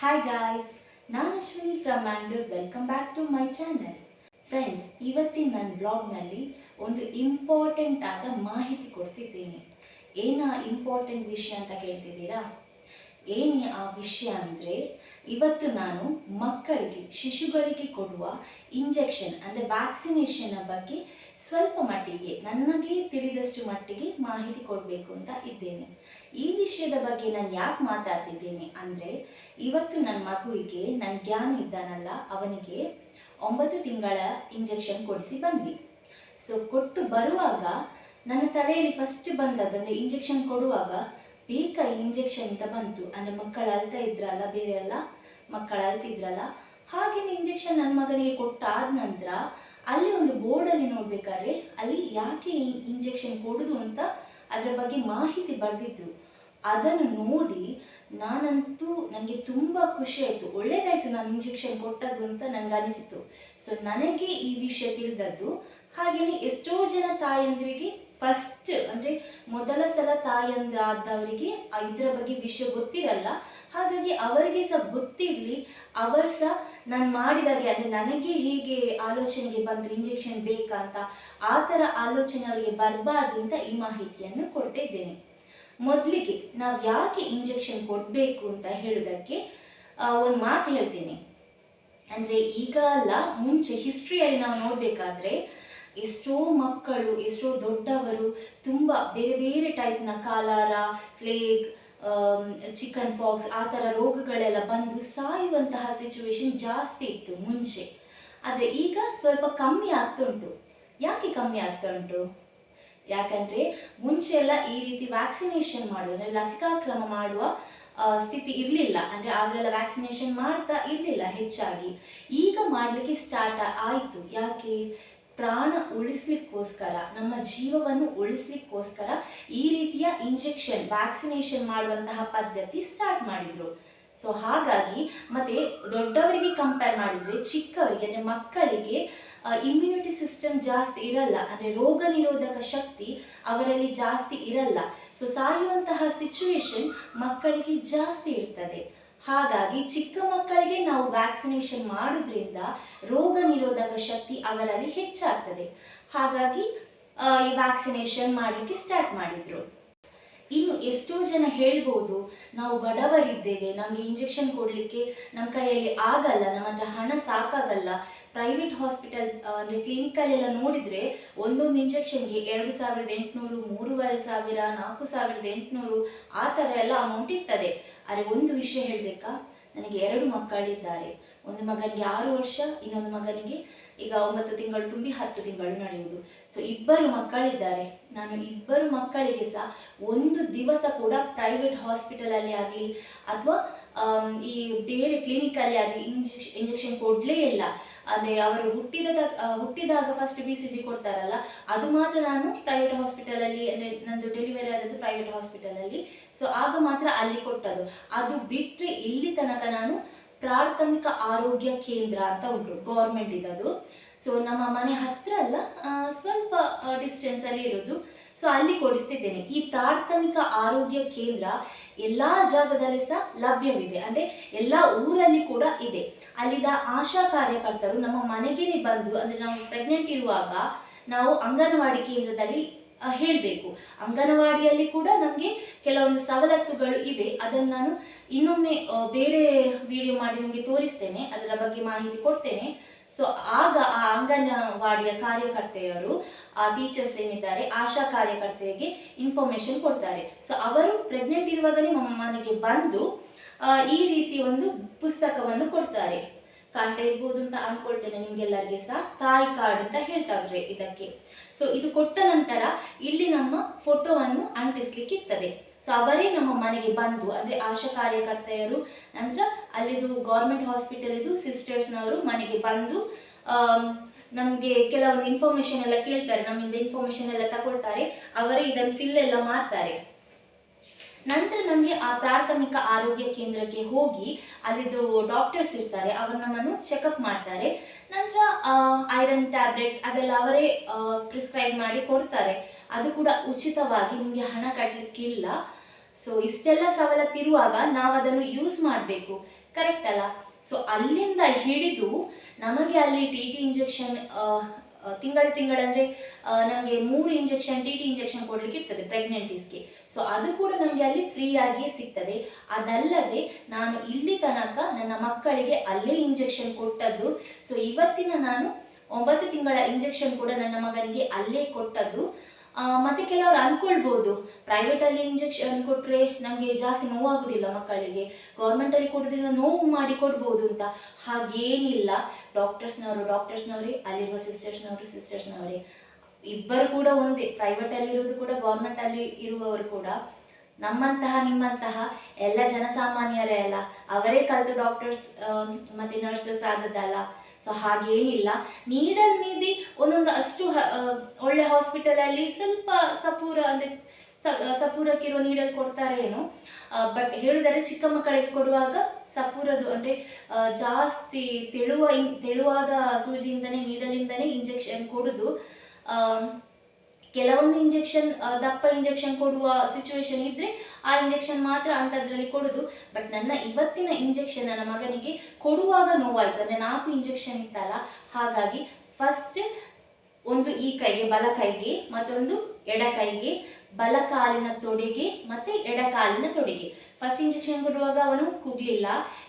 Hi guys ನಾನು Ashwini from Mangalore welcome back to my channel friends ಇವತ್ತಿನ ನನ್ನ ಬ್ಲಾಗ್ನಲ್ಲಿ ಒಂದು ಇಂಪಾರ್ಟೆಂಟ್ ಆದ ಮಾಹಿತಿ ಕೊಡ್ತಿದ್ದೀನಿ. ಏನ ಇಂಪಾರ್ಟೆಂಟ್ ವಿಷಯ ಅಂತ ಕೇಳ್ತಿದ್ದೀರಾ? ಏನೇ ಆ ವಿಷಯ ಅಂದರೆ, ಇವತ್ತು ನಾನು ಮಕ್ಕಳಿಗೆ, ಶಿಶುಗಳಿಗೆ ಕೊಡುವ ಇಂಜೆಕ್ಷನ್ ಅಂದರೆ ವ್ಯಾಕ್ಸಿನೇಷನ್ನ ಬಗ್ಗೆ ಸ್ವಲ್ಪ ಮಟ್ಟಿಗೆ, ನನಗೆ ತಿಳಿದಷ್ಟು ಮಟ್ಟಿಗೆ ಮಾಹಿತಿ ಕೊಡಬೇಕು ಅಂತ ಇದ್ದೇನೆ. ಈ ವಿಷಯದ ಬಗ್ಗೆ ನಾನು ಯಾಕೆ ಮಾತಾಡ್ತಿದ್ದೇನೆ ಅಂದರೆ, ಇವತ್ತು ನನ್ನ ಮಗುವಿಗೆ ನನ್ನ ಜ್ಞಾನ ಇದ್ದಾನಲ್ಲ, ಅವನಿಗೆ ಒಂಬತ್ತು ತಿಂಗಳ ಇಂಜೆಕ್ಷನ್ ಕೊಡಿಸಿ ಬಂದ್ವಿ. ಸೊ ಕೊಟ್ಟು ಬರುವಾಗ ನನ್ನ ತಲೆಯಲ್ಲಿ ಫಸ್ಟ್ ಬಂದದ್ದು ಇಂಜೆಕ್ಷನ್ ಕೊಡುವಾಗ ಬೇಕಾ ಇಂಜೆಕ್ಷನ್ ಅಂತ ಬಂತು. ಅಂದರೆ ಮಕ್ಕಳು ಅಳ್ತಾ ಇದ್ರಲ್ಲ ಬೇರೆ ಎಲ್ಲ ಮಕ್ಕಳು ಅಳ್ತಿದ್ರಲ್ಲ. ಹಾಗೆ ಇಂಜೆಕ್ಷನ್ ನನ್ನ ಮಗನಿಗೆ ಕೊಟ್ಟಾದ ನಂತರ ಅಲ್ಲಿ ಒಂದು ಬೋರ್ಡಲ್ಲಿ ನೋಡಬೇಕಾದ್ರೆ ಅಲ್ಲಿ ಯಾಕೆ ಇಂಜೆಕ್ಷನ್ ಕೊಡುದು ಅಂತ ಅದರ ಬಗ್ಗೆ ಮಾಹಿತಿ ಬರೆದಿದ್ರು ಅದನ್ನು ನೋಡಿ ನಾನಂತೂ ನನಗೆ ತುಂಬ ಖುಷಿ ಆಯಿತು. ಒಳ್ಳೇದಾಯಿತು ನಾನು ಇಂಜೆಕ್ಷನ್ ಕೊಟ್ಟದ್ದು ಅಂತ ನನಗೆ ಅನಿಸಿತು. ಸೊ ನನಗೆ ಈ ವಿಷಯ ತಿಳಿದದ್ದು ಹಾಗೆಯೇ ಎಷ್ಟೋ ಜನ ತಾಯಂದ್ರಿಗೆ ಫಸ್ಟ್ ಅಂದರೆ ಮೊದಲ ಸಲ ತಾಯಂದ್ರಾದವರಿಗೆ ಇದರ ಬಗ್ಗೆ ವಿಷಯ ಗೊತ್ತಿರಲ್ಲ. ಹಾಗಾಗಿ ಅವರಿಗೆ ಸಹ ಗೊತ್ತಿರಲಿ, ಅವರು ಸಹ ನಾನು ಮಾಡಿದಾಗೆ ಅಂದರೆ ನನಗೆ ಹೇಗೆ ಆಲೋಚನೆಗೆ ಬಂತು ಇಂಜೆಕ್ಷನ್ ಬೇಕಾ ಅಂತ ಆ ಥರ ಆಲೋಚನೆ ಅವರಿಗೆ ಬರಬಾರ್ದು ಅಂತ ಈ ಮಾಹಿತಿಯನ್ನು ಕೊಡ್ತಾ ಇದ್ದೇನೆ. ಮೊದಲಿಗೆ ನಾವು ಯಾಕೆ ಇಂಜೆಕ್ಷನ್ ಕೊಡಬೇಕು ಅಂತ ಹೇಳೋದಕ್ಕೆ ಒಂದು ಮಾತು ಹೇಳ್ತೀನಿ. ಅಂದರೆ ಈಗ ಅಲ್ಲ, ಮುಂಚೆ ಹಿಸ್ಟ್ರಿಯಲ್ಲಿ ನಾವು ನೋಡಬೇಕಾದ್ರೆ, ಎಷ್ಟೋ ಮಕ್ಕಳು, ಎಷ್ಟೋ ದೊಡ್ಡವರು ತುಂಬ ಬೇರೆ ಬೇರೆ ಟೈಪ್ನ ಕಾಲಾರ ಫ್ಲೇಗ್ ಚಿಕನ್ ಫಾಕ್ಸ್ ಆ ಥರ ರೋಗಗಳೆಲ್ಲ ಬಂದು ಸಾಯುವಂತಹ ಸಿಚುವೇಶನ್ ಜಾಸ್ತಿ ಇತ್ತು ಮುಂಚೆ. ಆದರೆ ಈಗ ಸ್ವಲ್ಪ ಕಮ್ಮಿ ಆಗ್ತಾ ಉಂಟು ಯಾಕೆ ಕಮ್ಮಿ ಆಗ್ತಾ ಉಂಟು ಯಾಕಂದರೆ ಮುಂಚೆ ಎಲ್ಲ ಈ ರೀತಿ ವ್ಯಾಕ್ಸಿನೇಷನ್ ಮಾಡುವ ಅಂದರೆ ಲಸಿಕಾಕ್ರಮ ಮಾಡುವ ಸ್ಥಿತಿ ಇರಲಿಲ್ಲ. ಅಂದರೆ ಆಗೆಲ್ಲ ವ್ಯಾಕ್ಸಿನೇಷನ್ ಮಾಡ್ತಾ ಇರಲಿಲ್ಲ ಹೆಚ್ಚಾಗಿ. ಈಗ ಮಾಡಲಿಕ್ಕೆ ಸ್ಟಾರ್ಟ್ ಆಯಿತು. ಯಾಕೆ? ಪ್ರಾಣ ಉಳಿಸ್ಲಿಕ್ಕೋಸ್ಕರ, ನಮ್ಮ ಜೀವವನ್ನು ಉಳಿಸ್ಲಿಕ್ಕೋಸ್ಕರ ಈ ರೀತಿಯ ಇಂಜೆಕ್ಷನ್, ವ್ಯಾಕ್ಸಿನೇಷನ್ ಮಾಡುವಂತಹ ಪದ್ಧತಿ ಸ್ಟಾರ್ಟ್ ಮಾಡಿದರು. ಸೊ ಹಾಗಾಗಿ ಮತ್ತೆ ದೊಡ್ಡವರಿಗೆ ಕಂಪೇರ್ ಮಾಡಿದರೆ ಚಿಕ್ಕವರಿಗೆ, ಅಂದರೆ ಮಕ್ಕಳಿಗೆ ಇಮ್ಯುನಿಟಿ ಸಿಸ್ಟಮ್ ಜಾಸ್ತಿ ಇರಲ್ಲ. ಅಂದರೆ ರೋಗ ನಿರೋಧಕ ಶಕ್ತಿ ಅವರಲ್ಲಿ ಜಾಸ್ತಿ ಇರಲ್ಲ. ಸೊ ಸಾಯುವಂತಹ ಸಿಚುವೇಶನ್ ಮಕ್ಕಳಿಗೆ ಜಾಸ್ತಿ ಇರ್ತದೆ. ಹಾಗಾಗಿ ಚಿಕ್ಕ ಮಕ್ಕಳಿಗೆ ನಾವು ವ್ಯಾಕ್ಸಿನೇಷನ್ ಮಾಡೋದ್ರಿಂದ ರೋಗ ನಿರೋಧಕ ಶಕ್ತಿ ಅವರಲ್ಲಿ ಹೆಚ್ಚಾಗ್ತದೆ. ಹಾಗಾಗಿ ಈ ವ್ಯಾಕ್ಸಿನೇಷನ್ ಮಾಡಲಿಕ್ಕೆ ಸ್ಟಾರ್ಟ್ ಮಾಡಿದರು. ಇನ್ನು ಎಷ್ಟೋ ಜನ ಹೇಳ್ಬೋದು, ನಾವು ಬಡವರಿದ್ದೇವೆ, ನಮಗೆ ಇಂಜೆಕ್ಷನ್ ಕೊಡಲಿಕ್ಕೆ ನಮ್ಮ ಕೈಯಲ್ಲಿ ಆಗಲ್ಲ ನಮ್ಮ ಹತ್ರ ಹಣ ಸಾಕಾಗಲ್ಲ. ಪ್ರೈವೇಟ್ ಹಾಸ್ಪಿಟಲ್ ಅಂದರೆ ಕ್ಲಿನಿಕಲ್ಲೆಲ್ಲ ನೋಡಿದರೆ ಒಂದೊಂದು ಇಂಜೆಕ್ಷನ್ಗೆ ಎರಡು ಸಾವಿರದ ಎಂಟುನೂರು, ಮೂರುವರೆ ಸಾವಿರ, ನಾಲ್ಕು ಸಾವಿರದ ಎಂಟುನೂರು, ಆ ಥರ ಎಲ್ಲ ಅಮೌಂಟ್ ಇರ್ತದೆ. ಆದರೆ ಒಂದು ವಿಷಯ ಹೇಳಬೇಕಾ? ನನಗೆ ಎರಡು ಮಕ್ಕಳಿದ್ದಾರೆ. ಒಂದು ಮಗನಿಗೆ ಆರು ವರ್ಷ, ಇನ್ನೊಂದು ಮಗನಿಗೆ ಈಗ ಒಂಬತ್ತು ತಿಂಗಳು ತುಂಬಿ ಹತ್ತು ತಿಂಗಳು ನಡೆಯುವುದು. ಸೊ ಇಬ್ಬರು ಮಕ್ಕಳಿದ್ದಾರೆ. ನಾನು ಇಬ್ಬರು ಮಕ್ಕಳಿಗೆ ಸಹ ಒಂದು ದಿವಸ ಕೂಡ ಪ್ರೈವೇಟ್ ಹಾಸ್ಪಿಟಲಲ್ಲಿ ಆಗಲಿ ಅಥವಾ ಈ ಬೇರೆ ಕ್ಲಿನಿಕಲ್ಲಿ ಆಗಲಿ ಇಂಜೆಕ್ಷನ್ ಇಂಜೆಕ್ಷನ್ ಕೊಡಲೇ ಇಲ್ಲ. ಅಂದರೆ ಅವರು ಹುಟ್ಟಿದ ಹುಟ್ಟಿದಾಗ ಫಸ್ಟ್ ಬಿ ಸಿ ಜಿ ಕೊಡ್ತಾರಲ್ಲ, ಅದು ಮಾತ್ರ ನಾನು ಪ್ರೈವೇಟ್ ಹಾಸ್ಪಿಟಲಲ್ಲಿ ಅಂದರೆ ನಂದು ಡೆಲಿವರಿ ಆದದ್ದು ಪ್ರೈವೇಟ್ ಹಾಸ್ಪಿಟಲಲ್ಲಿ ಸೊ ಆಗ ಮಾತ್ರ ಅಲ್ಲಿ ಕೊಟ್ಟದ್ದು. ಅದು ಬಿಟ್ಟರೆ ಇಲ್ಲಿ ತನಕ ನಾನು ಪ್ರಾಥಮಿಕ ಆರೋಗ್ಯ ಕೇಂದ್ರ ಅಂತ ಉಂಟು ಗೌರ್ಮೆಂಟ್ ಇದದು ಸೊ ನಮ್ಮ ಮನೆ ಹತ್ರ ಅಲ್ಲ ಸ್ವಲ್ಪ ಸ್ವಲ್ಪ ಡಿಸ್ಟೆನ್ಸಲ್ಲಿ ಇರೋದು. ಸೊ ಅಲ್ಲಿ ಕೊಡಿಸ್ತಿದ್ದೇನೆ. ಈ ಪ್ರಾಥಮಿಕ ಆರೋಗ್ಯ ಕೇಂದ್ರ ಎಲ್ಲ ಜಾಗದಲ್ಲಿ ಸಹ ಲಭ್ಯವಿದೆ. ಅಂದರೆ ಎಲ್ಲ ಊರಲ್ಲಿ ಕೂಡ ಇದೆ. ಅಲ್ಲಿನ ಆಶಾ ಕಾರ್ಯಕರ್ತರು ನಮ್ಮ ಮನೆಗೆ ಬಂದು, ಅಂದರೆ ನಾವು ಪ್ರೆಗ್ನೆಂಟ್ ಇರುವಾಗ ನಾವು ಅಂಗನವಾಡಿ ಕೇಂದ್ರದಲ್ಲಿ ಹೇಳಬೇಕು. ಅಂಗನವಾಡಿಯಲ್ಲಿ ಕೂಡ ನಮಗೆ ಕೆಲವೊಂದು ಸವಲತ್ತುಗಳು ಇವೆ ಅದನ್ನು ನಾನು ಇನ್ನೊಮ್ಮೆ ಬೇರೆ ವಿಡಿಯೋ ಮಾಡಿ ನಿಮಗೆ ತೋರಿಸ್ತೇನೆ. ಅದರ ಬಗ್ಗೆ ಮಾಹಿತಿ ಕೊಡ್ತೇನೆ. ಸೊ ಆಗ ಆ ಅಂಗನವಾಡಿಯ ಕಾರ್ಯಕರ್ತೆಯವರು ಆ ಟೀಚರ್ಸ್ ಏನಿದ್ದಾರೆ, ಆಶಾ ಕಾರ್ಯಕರ್ತೆಯರಿಗೆ ಇನ್ಫಾರ್ಮೇಶನ್ ಕೊಡ್ತಾರೆ. ಸೊ ಅವರು ಪ್ರೆಗ್ನೆಂಟ್ ಇರುವಾಗಲೇ ನಮ್ಮ ಮನೆಗೆ ಬಂದು ಈ ರೀತಿ ಒಂದು ಪುಸ್ತಕವನ್ನು ಕೊಡ್ತಾರೆ. ಕಾಣ್ತಾ ಇರ್ಬೋದು ಅಂತ ಅನ್ಕೊಳ್ತೇನೆ ನಿಮ್ಗೆಲ್ಲರಿಗೆ ಸಹ. ತಾಯಿ ಕಾರ್ಡ್ ಅಂತ ಹೇಳ್ತಾವ್ರೆ ಇದಕ್ಕೆ. ಸೊ ಇದು ಕೊಟ್ಟ ನಂತರ ಇಲ್ಲಿ ನಮ್ಮ ಫೋಟೋವನ್ನು ಅಂಟಿಸ್ಲಿಕ್ಕೆ ಇರ್ತದೆ ಸೊ ಅವರೇ ನಮ್ಮ ಮನೆಗೆ ಬಂದು, ಅಂದರೆ ಆಶಾ ಕಾರ್ಯಕರ್ತೆಯರು, ನಂತರ ಅಲ್ಲಿದು ಗೌರ್ಮೆಂಟ್ ಹಾಸ್ಪಿಟಲ್ ಇದು ಸಿಸ್ಟರ್ಸ್ನವರು ಮನೆಗೆ ಬಂದು ನಮಗೆ ಕೆಲವೊಂದು ಇನ್ಫಾರ್ಮೇಷನ್ ಎಲ್ಲ ಕೇಳ್ತಾರೆ, ನಮ್ಮಿಂದ ಇನ್ಫಾರ್ಮೇಷನ್ ಎಲ್ಲ ತಗೊಳ್ತಾರೆ ಅವರೇ ಇದನ್ನು ಫಿಲ್ ಎಲ್ಲ ಮಾಡ್ತಾರೆ. ನಂತರ ನಮಗೆ ಆ ಪ್ರಾಥಮಿಕ ಆರೋಗ್ಯ ಕೇಂದ್ರಕ್ಕೆ ಹೋಗಿ ಅಲ್ಲಿದ್ದು ಡಾಕ್ಟರ್ಸ್ ಇರ್ತಾರೆ, ಅವರು ನಮ್ಮನ್ನು ಚೆಕಪ್ ಮಾಡ್ತಾರೆ. ನಂತರ ಐರನ್ ಟ್ಯಾಬ್ಲೆಟ್ಸ್ ಅದೆಲ್ಲ ಅವರೇ ಪ್ರಿಸ್ಕ್ರೈಬ್ ಮಾಡಿ ಕೊಡ್ತಾರೆ. ಅದು ಕೂಡ ಉಚಿತವಾಗಿ ನಿಮಗೆ ಹಣ ಕಟ್ಟಲಿಕ್ಕಿಲ್ಲ ಸೊ ಇಷ್ಟೆಲ್ಲ ಸವಲತ್ತಿರುವಾಗ ನಾವು ಅದನ್ನು ಯೂಸ್ ಮಾಡಬೇಕು. ಕರೆಕ್ಟ್ ಅಲ್ಲ? ಸೊ ಅಲ್ಲಿಂದ ಹಿಡಿದು ನಮಗೆ ಅಲ್ಲಿ ಟಿ ಟಿ ಇಂಜೆಕ್ಷನ್ ತಿಂಗಳ ತಿಂಗಳಂದರೆ ನಮಗೆ ಮೂರು ಇಂಜೆಕ್ಷನ್ ಟಿ ಟಿ ಇಂಜೆಕ್ಷನ್ ಕೊಡಲಿಕ್ಕೆ ಇರ್ತದೆ ಪ್ರೆಗ್ನೆಂಟೀಸ್ಗೆ ಸೊ ಅದು ಕೂಡ ನಮಗೆ ಅಲ್ಲಿ ಫ್ರೀಯಾಗಿಯೇ ಸಿಗ್ತದೆ. ಅದಲ್ಲದೆ ನಾನು ಇಲ್ಲಿ ತನಕ ನನ್ನ ಮಕ್ಕಳಿಗೆ ಅಲ್ಲೇ ಇಂಜೆಕ್ಷನ್ ಕೊಟ್ಟದ್ದು. ಸೊ ಇವತ್ತಿನ ನಾನು ಒಂಬತ್ತು ತಿಂಗಳ ಇಂಜೆಕ್ಷನ್ ಕೂಡ ನನ್ನ ಮಗನಿಗೆ ಅಲ್ಲೇ ಕೊಟ್ಟದ್ದು. ಮತ್ತೆ ಕೆಲವರು ಅನ್ಕೊಳ್ಬೋದು. ಪ್ರೈವೇಟಲ್ಲಿ ಇಂಜೆಕ್ಷನ್ ಕೊಟ್ಟರೆ ನಮಗೆ ಜಾಸ್ತಿ ನೋವಾಗುವುದಿಲ್ಲ ಮಕ್ಕಳಿಗೆ. ಗೌರ್ಮೆಂಟಲ್ಲಿ ಕೊಡೋದ್ರಿಂದ ನೋವು ಮಾಡಿ ಕೊಡ್ಬೋದು ಅಂತ. ಹಾಗೇನಿಲ್ಲ. ಡಾಕ್ಟರ್ಸ್ನವರು ಡಾಕ್ಟರ್ಸ್ನವರೇ ಅಲ್ಲಿರುವ ಸಿಸ್ಟರ್ಸ್ನವರು ಸಿಸ್ಟರ್ಸ್ನವರೇ ಇಬ್ಬರು ಕೂಡ ಒಂದೇ. ಪ್ರೈವೇಟಲ್ಲಿ ಇರೋದು ಕೂಡ ಗೌರ್ಮೆಂಟಲ್ಲಿ ಇರುವವರು ಕೂಡ. ನಮ್ಮಂತಹ, ನಿಮ್ಮಂತಹ ಎಲ್ಲ ಜನಸಾಮಾನ್ಯರೇ ಅಲ್ಲ. ಅವರೇ ಕಲಿತು ಡಾಕ್ಟರ್ಸ್ ಮತ್ತು ನರ್ಸಸ್ ಆದದ್ದಲ್ಲ ಸೊ ಹಾಗೇನಿಲ್ಲ. ನೀಡಲ್ ಮೇ ಬಿ ಒಂದೊಂದು ಅಷ್ಟು ಒಳ್ಳೆ ಹಾಸ್ಪಿಟಲಲ್ಲಿ ಸ್ವಲ್ಪ ಸಪೂರ, ಅಂದರೆ ಸಪೂರಕ್ಕಿರೋ ನೀಡಲ್ ಕೊಡ್ತಾರೆ ಏನು. ಬಟ್ ಹೇಳಿದರೆ ಚಿಕ್ಕ ಮಕ್ಕಳಿಗೆ ಕೊಡುವಾಗ ಸಪೂರದು ಅಂದರೆ ಜಾಸ್ತಿ ತೆಳುವ ತೆಳುವಾದ ಸೂಜಿಯಿಂದನೇ, ನೀಡಲಿಂದನೇ ಇಂಜೆಕ್ಷನ್ ಕೊಡೋದು. ಕೆಲವೊಂದು ಇಂಜೆಕ್ಷನ್ ದಪ್ಪ ಇಂಜೆಕ್ಷನ್ ಕೊಡುವ ಸಿಚುವೇಶನ್ ಇದ್ದರೆ ಆ ಇಂಜೆಕ್ಷನ್ ಮಾತ್ರ ಅಂಥದ್ರಲ್ಲಿ ಕೊಡೋದು. ಬಟ್ ನನ್ನ ಇವತ್ತಿನ ಇಂಜೆಕ್ಷನ್ ನನ್ನ ಮಗನಿಗೆ ಕೊಡುವಾಗ ನೋವಾಯಿತು. ಅಂದರೆ ನಾಲ್ಕು ಇಂಜೆಕ್ಷನ್ ಇತ್ತಲ್ಲ. ಹಾಗಾಗಿ ಫಸ್ಟ್ ಒಂದು ಈ ಕೈಗೆ, ಬಲ ಕೈಗೆ, ಮತ್ತೊಂದು ಎಡ ಕೈಗೆ, ಬಲ ಕಾಲಿನ ತೊಡೆಗೆ, ಮತ್ತೆ ಎಡ ಕಾಲಿನ ತೊಡೆಗೆ. ಫಸ್ಟ್ ಇಂಜೆಕ್ಷನ್ ಕೊಡುವಾಗ ಅವನು ಕೂಗ್ಲಿಲ್ಲ.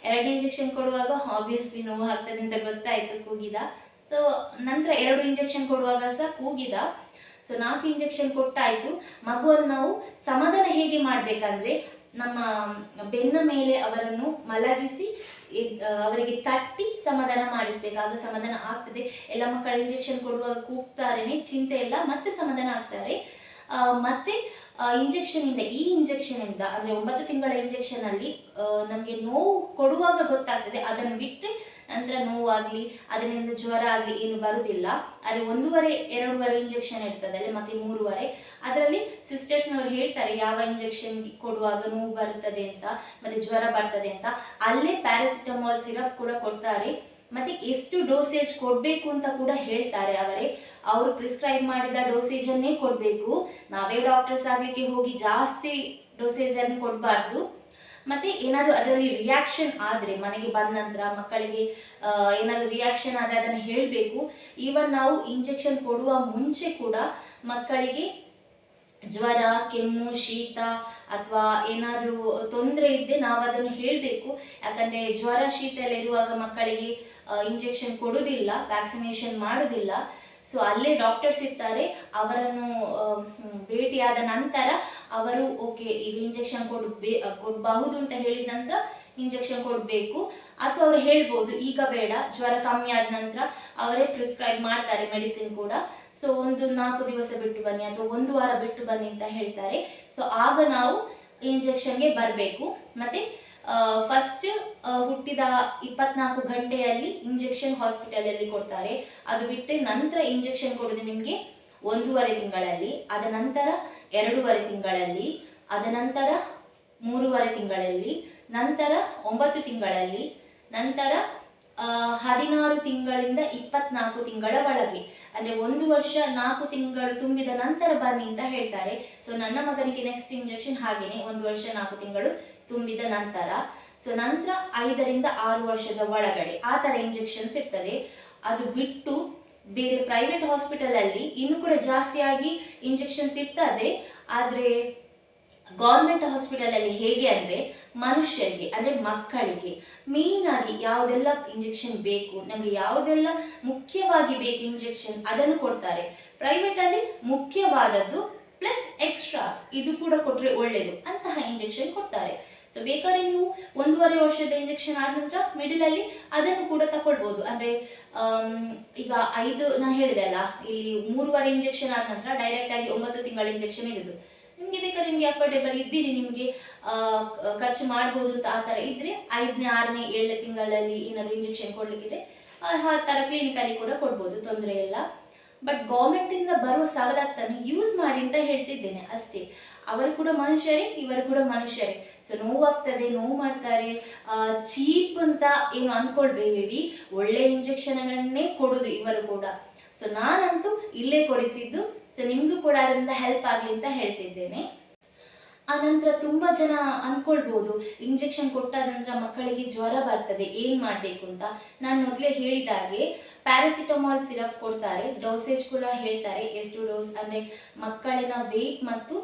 ಎರಡು ಇಂಜೆಕ್ಷನ್ ಕೊಡುವಾಗ ಆಬ್ವಿಯಸ್ಲಿ ನೋವು ಆಗ್ತದೆ ಅಂತ ಗೊತ್ತಾಯ್ತು, ಕೂಗಿದ. ಸೊ ನಂತರ ಎರಡು ಇಂಜೆಕ್ಷನ್ ಕೊಡುವಾಗ ಸಹ ಕೂಗಿದ. ಸೊ ನಾಲ್ಕು ಇಂಜೆಕ್ಷನ್ ಕೊಟ್ಟಾಯಿತು. ಮಗುವನ್ನು ನಾವು ಸಮಾಧಾನ ಹೇಗೆ ಮಾಡಬೇಕಂದ್ರೆ, ನಮ್ಮ ಬೆನ್ನ ಮೇಲೆ ಅವರನ್ನು ಮಲಗಿಸಿ ಅವರಿಗೆ ತಟ್ಟಿ ಸಮಾಧಾನ ಮಾಡಿಸ್ಬೇಕು. ಆಗ ಸಮಾಧಾನ ಆಗ್ತದೆ. ಎಲ್ಲ ಮಕ್ಕಳು ಇಂಜೆಕ್ಷನ್ ಕೊಡುವಾಗ ಕೂಗ್ತಾರೇನೆ, ಚಿಂತೆ ಇಲ್ಲ, ಮತ್ತೆ ಸಮಾಧಾನ ಆಗ್ತಾರೆ. ಮತ್ತೆ ಇಂಜೆಕ್ಷನ್ ಇಂದ, ಈ ಇಂಜೆಕ್ಷನ್ ಇಂದ, ಅಂದ್ರೆ ಒಂಬತ್ತು ತಿಂಗಳ ಇಂಜೆಕ್ಷನ್ ಅಲ್ಲಿ ನಮಗೆ ನೋವು ಕೊಡುವಾಗ ಗೊತ್ತಾಗ್ತದೆ. ಅದನ್ನು ಬಿಟ್ಟರೆ ನಂತರ ನೋವಾಗಲಿ, ಅದರಿಂದ ಜ್ವರ ಆಗಲಿ ಏನು ಬರುವುದಿಲ್ಲ ಅಲ್ಲಿ ಒಂದೂವರೆ, ಎರಡೂವರೆ ಇಂಜೆಕ್ಷನ್ ಇರ್ತದೆ ಮತ್ತೆ ಮೂರುವರೆ. ಅದರಲ್ಲಿ ಸಿಸ್ಟರ್ಸ್ನವರು ಹೇಳ್ತಾರೆ, ಯಾವ ಇಂಜೆಕ್ಷನ್ ಕೊಡುವಾಗ ನೋವು ಬರ್ತದೆ ಅಂತ, ಮತ್ತೆ ಜ್ವರ ಬರ್ತದೆ ಅಂತ. ಅಲ್ಲೇ ಪ್ಯಾರಾಸಿಟಮಾಲ್ ಸಿರಪ್ ಕೂಡ ಕೊಡ್ತಾರೆ. ಮತ್ತೆ ಎಷ್ಟು ಡೋಸೇಜ್ ಕೊಡಬೇಕು ಅಂತ ಕೂಡ ಹೇಳ್ತಾರೆ ಅವರೇ. ಅವರು ಪ್ರಿಸ್ಕ್ರೈಬ್ ಮಾಡಿದ ಡೋಸೇಜನ್ನೇ ಕೊಡಬೇಕು. ನಾವೇ ಡಾಕ್ಟರ್ಸ್ ಆಗಲಿಕ್ಕೆ ಹೋಗಿ ಜಾಸ್ತಿ ಡೋಸೇಜನ್ನು ಕೊಡಬಾರ್ದು. ಮತ್ತೆ ಏನಾದರೂ ಅದರಲ್ಲಿ ರಿಯಾಕ್ಷನ್ ಆದರೆ, ಮನೆಗೆ ಬಂದ ನಂತರ ಮಕ್ಕಳಿಗೆ ಏನಾದರೂ ರಿಯಾಕ್ಷನ್ ಆದರೆ ಅದನ್ನು ಹೇಳಬೇಕು. ಈವನ್ ನಾವು ಇಂಜೆಕ್ಷನ್ ಕೊಡುವ ಮುಂಚೆ ಕೂಡ ಮಕ್ಕಳಿಗೆ ಜ್ವರ, ಕೆಮ್ಮು, ಶೀತ ಅಥವಾ ಏನಾದರೂ ತೊಂದರೆ ಇದ್ದರೆ ನಾವು ಅದನ್ನು ಹೇಳಬೇಕು. ಯಾಕಂದರೆ ಜ್ವರ, ಶೀತ ಎಲ್ಲ ಇರುವಾಗ ಮಕ್ಕಳಿಗೆ ಇಂಜೆಕ್ಷನ್ ಕೊಡೋದಿಲ್ಲ ವ್ಯಾಕ್ಸಿನೇಷನ್ ಮಾಡೋದಿಲ್ಲ. ಸೊ ಅಲ್ಲೇ ಡಾಕ್ಟರ್ಸ್ ಇರ್ತಾರೆ. ಅವರನ್ನು ಭೇಟಿಯಾದ ನಂತರ ಅವರು, ಓಕೆ, ಈಗ ಇಂಜೆಕ್ಷನ್ ಕೊಡ್ಬೇ ಕೊಡಬಹುದು ಅಂತ ಹೇಳಿದ ನಂತರ ಇಂಜೆಕ್ಷನ್ ಕೊಡಬೇಕು. ಅಥವಾ ಅವ್ರು ಹೇಳ್ಬೋದು, ಈಗ ಬೇಡ, ಜ್ವರ ಕಮ್ಮಿ ಆದ ನಂತರ ಅವರೇ ಪ್ರಿಸ್ಕ್ರೈಬ್ ಮಾಡ್ತಾರೆ ಮೆಡಿಸಿನ್ ಕೂಡ. ಸೊ ಒಂದು ನಾಲ್ಕು ದಿವಸ ಬಿಟ್ಟು ಬನ್ನಿ ಅಥವಾ ಒಂದು ವಾರ ಬಿಟ್ಟು ಬನ್ನಿ ಅಂತ ಹೇಳ್ತಾರೆ. ಸೊ ಆಗ ನಾವು ಇಂಜೆಕ್ಷನ್ಗೆ ಬರಬೇಕು. ಮತ್ತು ಫಸ್ಟ್ ಹುಟ್ಟಿದ ಇಪ್ಪತ್ನಾಲ್ಕು ಗಂಟೆಯಲ್ಲಿ ಇಂಜೆಕ್ಷನ್ ಹಾಸ್ಪಿಟಲಲ್ಲಿ ಕೊಡ್ತಾರೆ. ಅದು ಬಿಟ್ಟರೆ ನಂತರ ಇಂಜೆಕ್ಷನ್ ಕೊಡೋದು ನಿಮಗೆ ಒಂದೂವರೆ ತಿಂಗಳಲ್ಲಿ, ಅದ ನಂತರ ಎರಡೂವರೆ ತಿಂಗಳಲ್ಲಿ, ಅದ ನಂತರ ಮೂರುವರೆ ತಿಂಗಳಲ್ಲಿ, ನಂತರ ಒಂಬತ್ತು ತಿಂಗಳಲ್ಲಿ, ನಂತರ ಹದಿನಾರು ತಿಂಗಳಿಂದ ಇಪ್ಪತ್ನಾಲ್ಕು ತಿಂಗಳ ಒಳಗೆ. ಅಂದರೆ ಒಂದು ವರ್ಷ ನಾಲ್ಕು ತಿಂಗಳು ತುಂಬಿದ ನಂತರ ಬನ್ನಿ ಅಂತ ಹೇಳ್ತಾರೆ. ಸೊ ನನ್ನ ಮಗನಿಗೆ ನೆಕ್ಸ್ಟ್ ಇಂಜೆಕ್ಷನ್ ಹಾಗೇನೆ, ಒಂದು ವರ್ಷ ನಾಲ್ಕು ತಿಂಗಳು ತುಂಬಿದ ನಂತರ, ಸೊ ನಂತರ ಐದರಿಂದ ಆರು ವರ್ಷದ ಒಳಗಡೆ ಆ ಥರ ಇಂಜೆಕ್ಷನ್ಸ್ ಇರ್ತದೆ ಅದು ಬಿಟ್ಟು ಬೇರೆ ಪ್ರೈವೇಟ್ ಹಾಸ್ಪಿಟಲಲ್ಲಿ ಇನ್ನೂ ಕೂಡ ಜಾಸ್ತಿಯಾಗಿ ಇಂಜೆಕ್ಷನ್ಸ್ ಇರ್ತದೆ ಆದರೆ ಗೌರ್ಮೆಂಟ್ ಹಾಸ್ಪಿಟಲಲ್ಲಿ ಹೇಗೆ ಅಂದರೆ ಮನುಷ್ಯರಿಗೆ, ಅಂದರೆ ಮಕ್ಕಳಿಗೆ ಮೇಯ್ನಾಗಿ ಯಾವುದೆಲ್ಲ ಇಂಜೆಕ್ಷನ್ ಬೇಕು, ನಮಗೆ ಯಾವುದೆಲ್ಲ ಮುಖ್ಯವಾಗಿ ಬೇಕು ಇಂಜೆಕ್ಷನ್ ಅದನ್ನು ಕೊಡ್ತಾರೆ. ಪ್ರೈವೇಟಲ್ಲಿ ಮುಖ್ಯವಾದದ್ದು ಪ್ಲಸ್ ಎಕ್ಸ್ಟ್ರಾಸ್ ಇದು ಕೂಡ ಕೊಟ್ಟರೆ ಒಳ್ಳೆಯದು ಅಂತಹ ಇಂಜೆಕ್ಷನ್ ಕೊಡ್ತಾರೆ. ಸೊ ಬೇಕಾದ್ರೆ ನೀವು ಒಂದೂವರೆ ವರ್ಷದ ಇಂಜೆಕ್ಷನ್ ಆದ ನಂತರ ಮಿಡಲಲ್ಲಿ ಅದನ್ನು ಕೂಡ ತಗೊಳ್ಬೋದು ಅಂದರೆ ಈಗ ಐದು ನಾನು ಹೇಳಿದೆ ಅಲ್ಲ, ಇಲ್ಲಿ ಮೂರುವರೆ ಇಂಜೆಕ್ಷನ್ ಆದ ನಂತರ ಡೈರೆಕ್ಟಾಗಿ ಒಂಬತ್ತು ತಿಂಗಳ ಇಂಜೆಕ್ಷನ್ ಇರೋದು. ನಿಮಗೆ ಬೇಕಾದ್ರೆ ನಿಮಗೆ ಅಫೋರ್ಡೆಬಲ್ ಇದ್ದೀರಿ, ನಿಮಗೆ ಖರ್ಚು ಮಾಡ್ಬೋದು ಅಂತ ಆ ಥರ ಇದ್ದರೆ ಐದನೇ, ಆರನೇ, ಏಳನೇ ತಿಂಗಳಲ್ಲಿ ಏನಾದ್ರು ಇಂಜೆಕ್ಷನ್ ಕೊಡಲಿಕ್ಕಿದ್ರೆ, ಆ ಥರ ಕ್ಲಿನಿಕಲ್ಲಿ ಕೂಡ ಕೊಡ್ಬೋದು, ತೊಂದರೆ ಇಲ್ಲ. ಬಟ್ ಗೌರ್ಮೆಂಟಿಂದ ಬರುವ ಸವಲತ್ತನ್ನು ಯೂಸ್ ಮಾಡಿ ಅಂತ ಹೇಳ್ತಿದ್ದೇನೆ ಅಷ್ಟೇ. ಅವರು ಕೂಡ ಮನುಷ್ಯರೇ, ಇವರು ಕೂಡ ಮನುಷ್ಯರೇ. ಸೊ ನೋವಾಗ್ತದೆ, ನೋವು ಮಾಡ್ತಾರೆ. ಚೀಪ್ ಅಂತ ಏನು ಅಂದ್ಕೊಳ್ಬೇಡಿ ಒಳ್ಳೆ ಇಂಜೆಕ್ಷನ್ಗಳನ್ನೇ ಕೊಡೋದು ಇವರು ಕೂಡ. ಸೊ ನಾನಂತೂ ಇಲ್ಲೇ ಕೊಡಿಸಿದ್ದು. ಸೊ ನಿಮಗೂ ಕೂಡ ಅದರಿಂದ ಹೆಲ್ಪ್ ಆಗಲಿ ಅಂತ ಹೇಳ್ತಿದ್ದೇನೆ. ಆನಂತರ ತುಂಬ ಜನ ಅಂದ್ಕೊಳ್ಬೋದು ಇಂಜೆಕ್ಷನ್ ಕೊಟ್ಟಾದ ನಂತರ ಮಕ್ಕಳಿಗೆ ಜ್ವರ ಬರ್ತದೆ, ಏನು ಮಾಡಬೇಕು ಅಂತ. ನಾನು ಮೊದಲೇ ಹೇಳಿದ ಹಾಗೆ ಪ್ಯಾರಾಸಿಟಮಾಲ್ ಸಿರಪ್ ಕೊಡ್ತಾರೆ ಡೋಸೇಜ್ ಕೂಡ ಹೇಳ್ತಾರೆ ಎಷ್ಟು ಡೋಸ್ ಅಂದರೆ ಮಕ್ಕಳಿನ ವೆಯ್ಟ್ ಮತ್ತು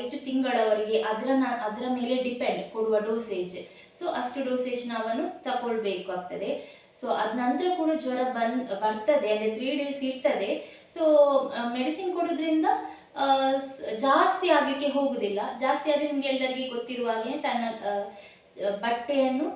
ಎಷ್ಟು ತಿಂಗಳವರೆಗೆ ಅದರ ಅದರ ಮೇಲೆ ಡಿಪೆಂಡ್ ಕೊಡುವ ಡೋಸೇಜ್ ಸೊ ಅಷ್ಟು ಡೋಸೇಜ್ ನಾವನ್ನು ತಗೊಳ್ಬೇಕಾಗ್ತದೆ ಸೊ ಅದ ನಂತರ ಕೂಡ ಜ್ವರ ಬಂದ್, ಬರ್ತದೆ, ಅಂದರೆ ತ್ರೀ ಡೇಸ್ ಇರ್ತದೆ. ಸೊ ಮೆಡಿಸಿನ್ ಕೊಡೋದ್ರಿಂದ ಜಾಸ್ತಿ ಆಗಲಿಕ್ಕೆ ಹೋಗುವುದಿಲ್ಲ ಜಾಸ್ತಿ ಆದರೆ ನಿಮ್ಗೆ ಎಲ್ಲರಿಗೆ ಗೊತ್ತಿರುವ ಹಾಗೆ ತನ್ನ ಬಟ್ಟೆಯನ್ನು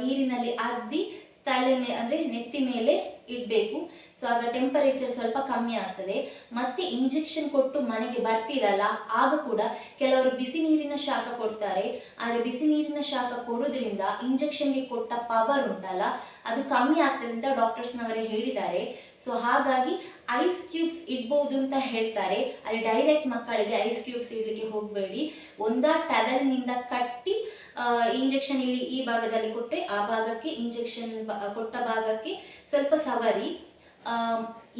ನೀರಿನಲ್ಲಿ ಅದ್ದಿ ತಲೆ ಅಂದರೆ ನೆತ್ತಿ ಮೇಲೆ ಇಡಬೇಕು. ಸೊ ಆಗ ಟೆಂಪರೇಚರ್ ಸ್ವಲ್ಪ ಕಮ್ಮಿ ಆಗ್ತದೆ. ಮತ್ತೆ ಇಂಜೆಕ್ಷನ್ ಕೊಟ್ಟು ಮನೆಗೆ ಬರ್ತಿರಲ್ಲ, ಆಗ ಕೂಡ ಕೆಲವರು ಬಿಸಿ ನೀರಿನ ಶಾಖ ಕೊಡ್ತಾರೆ. ಆದರೆ ಬಿಸಿ ನೀರಿನ ಶಾಖ ಕೊಡೋದ್ರಿಂದ ಇಂಜೆಕ್ಷನ್ಗೆ ಕೊಟ್ಟ ಪವರ್ ಉಂಟಲ್ಲ, ಅದು ಕಮ್ಮಿ ಆಗ್ತದೆ ಅಂತ ಡಾಕ್ಟರ್ಸ್ನವರೇ ಹೇಳಿದ್ದಾರೆ. ಸೊ ಹಾಗಾಗಿ ಐಸ್ ಕ್ಯೂಬ್ಸ್ ಇಡ್ಬೋದು ಅಂತ ಹೇಳ್ತಾರೆ. ಅಲ್ಲಿ ಡೈರೆಕ್ಟ್ ಮಕ್ಕಳಿಗೆ ಐಸ್ ಕ್ಯೂಬ್ಸ್ ಇಡಲಿಕ್ಕೆ ಹೋಗಬೇಡಿ. ಒಂದಾ ಟವೆಲ್ನಿಂದ ಕಟ್ಟಿ ಇಂಜೆಕ್ಷನ್ ಇಲ್ಲಿ ಈ ಭಾಗದಲ್ಲಿ ಕೊಟ್ಟರೆ ಆ ಭಾಗಕ್ಕೆ ಇಂಜೆಕ್ಷನ್ ಕೊಟ್ಟ ಭಾಗಕ್ಕೆ ಸ್ವಲ್ಪ ಸವರಿ.